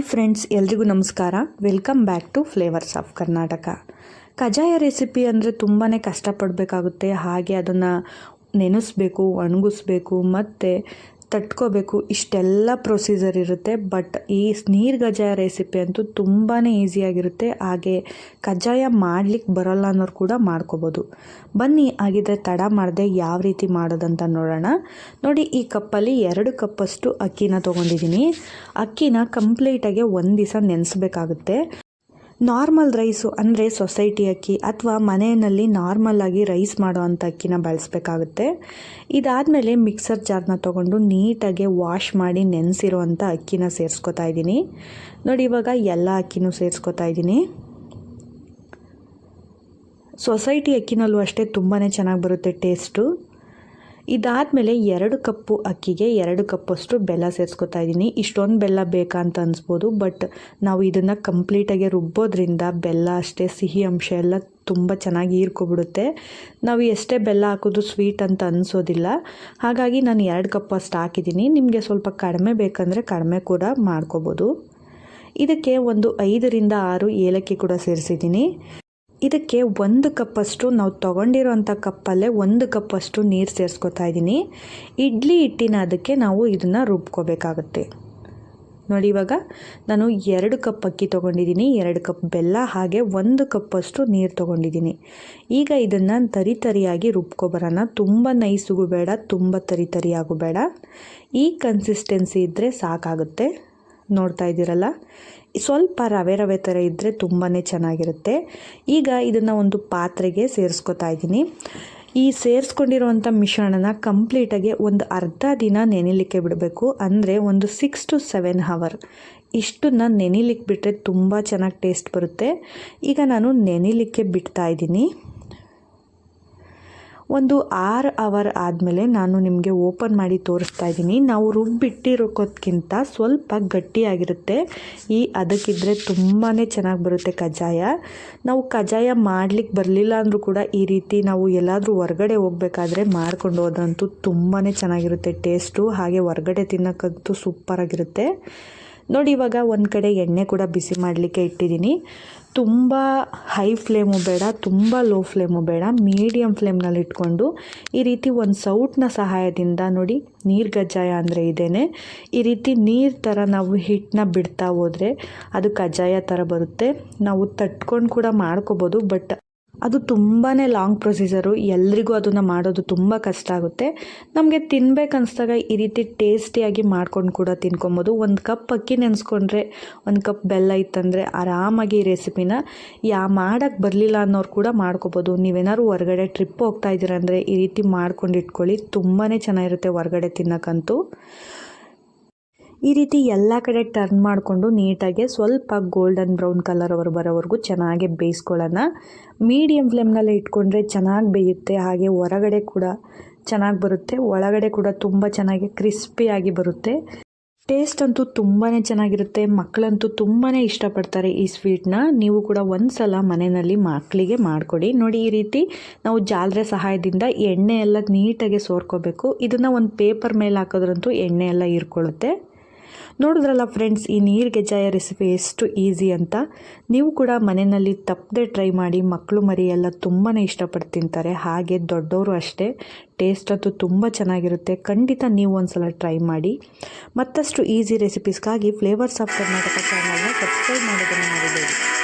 Friends ಎಲ್ರಿಗೂ ನಮಸ್ಕಾರ. Welcome back to flavours of Karnataka kajaya recipe ಅಂದರೆ ತುಂಬಾ ಕಷ್ಟಪಡಬೇಕಾಗುತ್ತೆ. ಹಾಗೆ ಅದನ್ನು ನೆನೆಸ್ಬೇಕು, ಒಣಗಿಸ್ಬೇಕು, ಮತ್ತು ತಟ್ಕೋಬೇಕು. ಇಷ್ಟೆಲ್ಲ ಪ್ರೊಸೀಜರ್ ಇರುತ್ತೆ ಬಟ್ ಈ ನೀರು ಕಜ್ಜಾಯ ರೆಸಿಪಿ ಅಂತೂ ತುಂಬಾ ಈಸಿಯಾಗಿರುತ್ತೆ ಹಾಗೆ ಕಜ್ಜಾಯ ಮಾಡ್ಲಿಕ್ಕೆ ಬರೋಲ್ಲ ಅನ್ನೋರು ಕೂಡ ಮಾಡ್ಕೋಬೋದು. ಬನ್ನಿ, ಹಾಗಿದ್ರೆ ತಡ ಮಾಡದೆ ಯಾವ ರೀತಿ ಮಾಡೋದಂತ ನೋಡೋಣ. ನೋಡಿ, ಈ ಕಪ್ಪಲ್ಲಿ ಎರಡು ಕಪ್ಪಷ್ಟು ಅಕ್ಕಿನ ತೊಗೊಂಡಿದ್ದೀನಿ. ಅಕ್ಕಿನ ಕಂಪ್ಲೀಟಾಗಿ ಒಂದು ದಿವಸ ನೆನೆಸ್ಬೇಕಾಗುತ್ತೆ. ನಾರ್ಮಲ್ ರೈಸು ಅಂದರೆ ಸೊಸೈಟಿ ಅಕ್ಕಿ ಅಥವಾ ಮನೆಯಲ್ಲಿ ನಾರ್ಮಲ್ ಆಗಿ ರೈಸ್ ಮಾಡೋ ಅಂಥ ಅಕ್ಕಿನ ಬಳಸಬೇಕಾಗುತ್ತೆ. ಇದಾದಮೇಲೆ ಮಿಕ್ಸರ್ ಜಾರ್ನ ತೊಗೊಂಡು ನೀಟಾಗಿ ವಾಶ್ ಮಾಡಿ ನೆನೆಸಿರೋ ಅಂಥ ಅಕ್ಕಿನ ಸೇರಿಸ್ಕೊತಾ ಇದ್ದೀನಿ. ನೋಡಿ, ಇವಾಗ ಎಲ್ಲ ಅಕ್ಕಿನೂ ಸೇರಿಸ್ಕೊತಾ ಇದ್ದೀನಿ. ಸೊಸೈಟಿ ಅಕ್ಕಿನಲ್ಲೂ ಅಷ್ಟೇ ತುಂಬಾ ಚೆನ್ನಾಗಿ ಬರುತ್ತೆ ಟೇಸ್ಟು. ಇದಾದಮೇಲೆ ಎರಡು ಕಪ್ಪು ಅಕ್ಕಿಗೆ ಎರಡು ಕಪ್ಪಷ್ಟು ಬೆಲ್ಲ ಸೇರಿಸ್ಕೊತಾ ಇದ್ದೀನಿ. ಇಷ್ಟೊಂದು ಬೆಲ್ಲ ಬೇಕಾ ಅಂತ ಅನ್ಸ್ಬೋದು, ಬಟ್ ನಾವು ಇದನ್ನು ಕಂಪ್ಲೀಟಾಗಿ ರುಬ್ಬೋದ್ರಿಂದ ಬೆಲ್ಲ ಅಷ್ಟೇ, ಸಿಹಿ ಅಂಶ ಎಲ್ಲ ತುಂಬ ಚೆನ್ನಾಗಿ ಹೀರ್ಕೊಬಿಡುತ್ತೆ. ನಾವು ಎಷ್ಟೇ ಬೆಲ್ಲ ಹಾಕೋದು ಸ್ವೀಟ್ ಅಂತ ಅನಿಸೋದಿಲ್ಲ. ಹಾಗಾಗಿ ನಾನು ಎರಡು ಕಪ್ ಅಷ್ಟು ಹಾಕಿದ್ದೀನಿ. ನಿಮಗೆ ಸ್ವಲ್ಪ ಕಡಿಮೆ ಬೇಕಂದರೆ ಕಡಿಮೆ ಕೂಡ ಮಾಡ್ಕೋಬೋದು. ಇದಕ್ಕೆ ಒಂದು ಐದರಿಂದ ಆರು ಏಲಕ್ಕಿ ಕೂಡ ಸೇರಿಸಿದ್ದೀನಿ. ಇದಕ್ಕೆ ಒಂದು ಕಪ್ಪಷ್ಟು ನಾವು ತೊಗೊಂಡಿರೋಂಥ ಕಪ್ಪಲ್ಲೇ ಒಂದು ಕಪ್ಪಷ್ಟು ನೀರು ಸೇರಿಸ್ಕೊತಾ ಇದ್ದೀನಿ ಇಡ್ಲಿ ಹಿಟ್ಟಿನ ಅದಕ್ಕೆ ನಾವು ಇದನ್ನು ರುಬ್ಕೋಬೇಕಾಗುತ್ತೆ. ನೋಡಿ ಇವಾಗ ನಾನು ಎರಡು ಕಪ್ ಅಕ್ಕಿ ತೊಗೊಂಡಿದ್ದೀನಿ ಎರಡು ಕಪ್ ಬೆಲ್ಲ, ಹಾಗೆ ಒಂದು ಕಪ್ಪಷ್ಟು ನೀರು ತೊಗೊಂಡಿದ್ದೀನಿ ಈಗ ಇದನ್ನು ತರಿ ತರಿಯಾಗಿ ರುಬ್ಕೊಬರೋಣ. ತುಂಬ ನೈಸಿಗೂ ಬೇಡ, ತುಂಬ ತರಿ ತರಿಯಾಗೂ ಬೇಡ. ಈ ಕನ್ಸಿಸ್ಟೆನ್ಸಿ ಇದ್ದರೆ ಸಾಕಾಗುತ್ತೆ. ನೋಡ್ತಾ ಇದ್ದೀರಲ್ಲ? ಸ್ವಲ್ಪ ರವೆ ರವೆ ಥರ ಇದ್ದರೆ ತುಂಬಾ ಚೆನ್ನಾಗಿರುತ್ತೆ. ಈಗ ಇದನ್ನು ಒಂದು ಪಾತ್ರೆಗೆ ಸೇರಿಸ್ಕೊತಾ ಇದ್ದೀನಿ. ಈ ಸೇರಿಸ್ಕೊಂಡಿರುವಂಥ ಮಿಶ್ರಣನ ಕಂಪ್ಲೀಟಾಗಿ ಒಂದು ಅರ್ಧ ದಿನ ನೆನೆಲಿಕ್ಕೆ ಬಿಡಬೇಕು. ಅಂದರೆ ಒಂದು ಸಿಕ್ಸ್ ಟು ಸೆವೆನ್ ಹವರ್ ಇಷ್ಟನ್ನ ನೆನಿಲಿಕ್ಕೆ ಬಿಟ್ಟರೆ ತುಂಬ ಚೆನ್ನಾಗಿ ಟೇಸ್ಟ್ ಬರುತ್ತೆ. ಈಗ ನಾನು ನೆನಿಲಿಕ್ಕೆ ಬಿಡ್ತಾ ಇದ್ದೀನಿ. ಒಂದು ಆರ್ ಅವರ್ ಆದಮೇಲೆ ನಾನು ನಿಮಗೆ ಓಪನ್ ಮಾಡಿ ತೋರಿಸ್ತಾ ಇದ್ದೀನಿ. ನಾವು ರುಬ್ಬಿಟ್ಟಿರೋಕ್ಕೋದ್ಕಿಂತ ಸ್ವಲ್ಪ ಗಟ್ಟಿಯಾಗಿರುತ್ತೆ. ಈ ಅದಕ್ಕಿದ್ರೆ ತುಂಬಾ ಚೆನ್ನಾಗಿ ಬರುತ್ತೆ ಕಜ್ಜಾಯ. ನಾವು ಕಜ್ಜಾಯ ಮಾಡಲಿಕ್ಕೆ ಬರಲಿಲ್ಲ ಅಂದರೂ ಕೂಡ ಈ ರೀತಿ ನಾವು ಎಲ್ಲಾದರೂ ಹೊರಗಡೆ ಹೋಗಬೇಕಾದ್ರೆ ಮಾಡ್ಕೊಂಡು ಹೋದಂತೂ ತುಂಬಾ ಚೆನ್ನಾಗಿರುತ್ತೆ. ಟೇಸ್ಟು ಹಾಗೆ ಹೊರಗಡೆ ತಿನ್ನೋಕ್ಕಂತೂ ಸೂಪರಾಗಿರುತ್ತೆ ನೋಡಿ, ಇವಾಗ ಒಂದು ಕಡೆ ಎಣ್ಣೆ ಕೂಡ ಬಿಸಿ ಮಾಡಲಿಕ್ಕೆ ಇಟ್ಟಿದ್ದೀನಿ. ತುಂಬ ಹೈ ಫ್ಲೇಮು ಬೇಡ, ತುಂಬ ಲೋ ಫ್ಲೇಮು ಬೇಡ ಮೀಡಿಯಮ್ ಫ್ಲೇಮ್ನಲ್ಲಿ ಇಟ್ಕೊಂಡು ಈ ರೀತಿ ಒಂದು ಸೌಟ್ನ ಸಹಾಯದಿಂದ ನೋಡಿ, ನೀರು ಕಜ್ಜಾಯ ಅಂದರೆ ಇದೇ ಈ ರೀತಿ ನೀರು ಥರ ನಾವು ಹಿಟ್ಟನ್ನ ಬಿಡ್ತಾ ಹೋದರೆ ಅದು ಕಜ್ಜಾಯ ಥರ ಬರುತ್ತೆ. ನಾವು ತಟ್ಕೊಂಡು ಕೂಡ ಮಾಡ್ಕೋಬೋದು ಬಟ್ ಅದು ತುಂಬಾ ಲಾಂಗ್ ಪ್ರೊಸೀಜರು ಎಲ್ರಿಗೂ ಅದನ್ನು ಮಾಡೋದು ತುಂಬ ಕಷ್ಟ ಆಗುತ್ತೆ. ನಮಗೆ ತಿನ್ಬೇಕನ್ಸ್ದಾಗ ಈ ರೀತಿ ಟೇಸ್ಟಿಯಾಗಿ ಮಾಡ್ಕೊಂಡು ಕೂಡ ತಿನ್ಕೊಬೋದು. ಒಂದು ಕಪ್ ಅಕ್ಕಿ ನೆನೆಸ್ಕೊಂಡ್ರೆ, ಒಂದು ಕಪ್ ಬೆಲ್ಲ ಇತ್ತಂದರೆ ಆರಾಮಾಗಿ ಈ ರೆಸಿಪಿನ ಯಾ ಮಾಡೋಕ್ಕೆ ಬರಲಿಲ್ಲ ಅನ್ನೋರು ಕೂಡ ಮಾಡ್ಕೋಬೋದು. ನೀವೇನಾದ್ರು ಹೊರಗಡೆ ಟ್ರಿಪ್ ಹೋಗ್ತಾ ಇದ್ದೀರಂದರೆ ಈ ರೀತಿ ಮಾಡ್ಕೊಂಡು ಇಟ್ಕೊಳ್ಳಿ. ತುಂಬಾ ಚೆನ್ನಾಗಿರುತ್ತೆ ಹೊರಗಡೆ ತಿನ್ನೋಕ್ಕಂತೂ. ಈ ರೀತಿ ಎಲ್ಲ ಕಡೆ ಟರ್ನ್ ಮಾಡಿಕೊಂಡು ನೀಟಾಗಿ ಸ್ವಲ್ಪ ಗೋಲ್ಡನ್ ಬ್ರೌನ್ ಕಲರ್ ಅವರು ಬರೋವರೆಗೂ ಚೆನ್ನಾಗಿ ಬೇಯಿಸ್ಕೊಳ್ಳೋಣ. ಮೀಡಿಯಮ್ ಫ್ಲೇಮ್ನಲ್ಲಿ ಇಟ್ಕೊಂಡ್ರೆ ಚೆನ್ನಾಗಿ ಬೇಯುತ್ತೆ, ಹಾಗೆ ಹೊರಗಡೆ ಕೂಡ ಚೆನ್ನಾಗಿ ಬರುತ್ತೆ, ಒಳಗಡೆ ಕೂಡ ತುಂಬ ಚೆನ್ನಾಗಿ ಕ್ರಿಸ್ಪಿಯಾಗಿ ಬರುತ್ತೆ. ಟೇಸ್ಟ್ ಅಂತೂ ತುಂಬಾ ಚೆನ್ನಾಗಿರುತ್ತೆ ಮಕ್ಕಳಂತೂ ತುಂಬಾ ಇಷ್ಟಪಡ್ತಾರೆ ಈ ಸ್ವೀಟ್ನ ನೀವು ಕೂಡ ಒಂದು ಸಲ ಮನೆಯಲ್ಲಿ ಮಕ್ಕಳಿಗೆ ಮಾಡಿಕೊಡಿ. ನೋಡಿ ಈ ರೀತಿ ನಾವು ಜಾಲರೆ ಸಹಾಯದಿಂದ ಎಣ್ಣೆ ಎಲ್ಲ ನೀಟಾಗಿ ಸೋರ್ಕೋಬೇಕು. ಇದನ್ನು ಒಂದು ಪೇಪರ್ ಮೇಲೆ ಹಾಕೋದ್ರಂತೂ ಎಣ್ಣೆ ಎಲ್ಲ ಹೀರ್ಕೊಳ್ಳುತ್ತೆ. ನೋಡಿದ್ರಲ್ಲ ಫ್ರೆಂಡ್ಸ್ ಈ ನೀರು ಗೆಜ್ಜಾಯ ರೆಸಿಪಿ ಎಷ್ಟು ಈಸಿ ಅಂತ. ನೀವು ಕೂಡ ಮನೆಯಲ್ಲಿ ತಪ್ಪದೆ ಟ್ರೈ ಮಾಡಿ ಮಕ್ಕಳು ಮರಿ ಎಲ್ಲ ತುಂಬಾ ಇಷ್ಟಪಟ್ಟು ತಿಂತಾರೆ. ಹಾಗೆ ದೊಡ್ಡವರು ಅಷ್ಟೇ. ಟೇಸ್ಟ್ ಅಂತೂ ತುಂಬ ಚೆನ್ನಾಗಿರುತ್ತೆ. ಖಂಡಿತ ನೀವು ಒಂದ್ಸಲ ಟ್ರೈ ಮಾಡಿ. ಮತ್ತಷ್ಟು ಈಸಿ ರೆಸಿಪೀಸ್ಗಾಗಿ ಫ್ಲೇವರ್ಸ್ ಆಫ್ ಕರ್ನಾಟಕ ಚಾನಲ್ನ ಸಬ್ಸ್ಕ್ರೈಬ್ ಮಾಡೋದನ್ನು ಮಾಡಿದ್ದೇವೆ